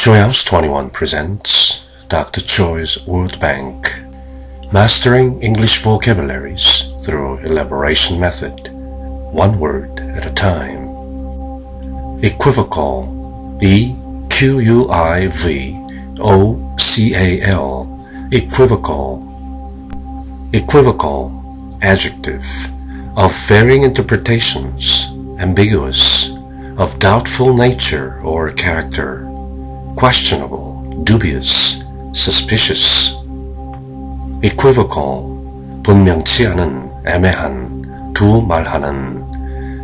Joyhouse 21 presents Dr. Choi's Word Bank Mastering English Vocabularies Through Elaboration Method One word at a time. Equivocal. E Q U I V O C A L. Equivocal. Equivocal. Adjective. Of varying interpretations. Ambiguous. Of doubtful nature or character questionable, dubious, suspicious, equivocal, 분명치 않은, 애매한, 두말하는,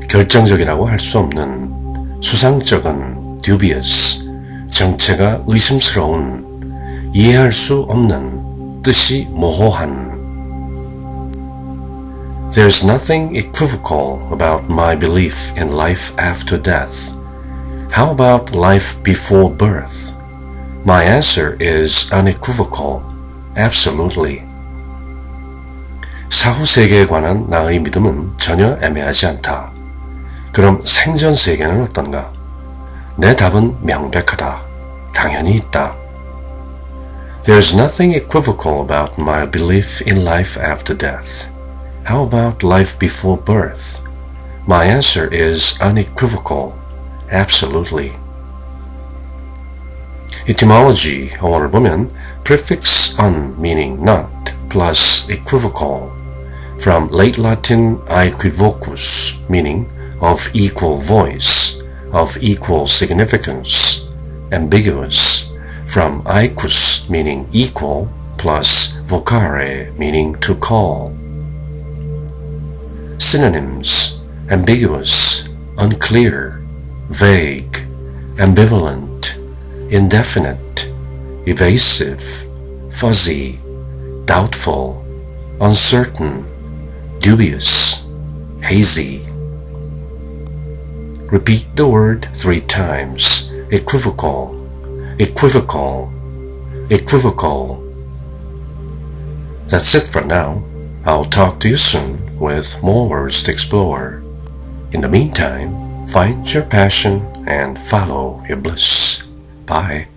결정적이라고 할 수 없는, 수상적은, dubious, 정체가 의심스러운, 이해할 수 없는, 뜻이 모호한. There's nothing equivocal about my belief in life after death. How about life before birth? My answer is unequivocal. Absolutely. 사후 세계에 관한 나의 믿음은 전혀 애매하지 않다. 그럼 생전 세계는 어떤가? 내 답은 명백하다. 당연히 있다. There's nothing equivocal about my belief in life after death. How about life before birth? My answer is unequivocal. Absolutely. Etymology or woman prefix un meaning not plus equivocal from late Latin aequivocus meaning of equal voice, of equal significance, ambiguous from aequus meaning equal plus vocare meaning to call. Synonyms ambiguous, unclear, vague, ambivalent, indefinite, evasive, fuzzy, doubtful, uncertain, dubious, hazy. Repeat the word three times. Equivocal, equivocal, equivocal. That's it for now. I'll talk to you soon with more words to explore. In the meantime, Find your passion and follow your bliss. Bye.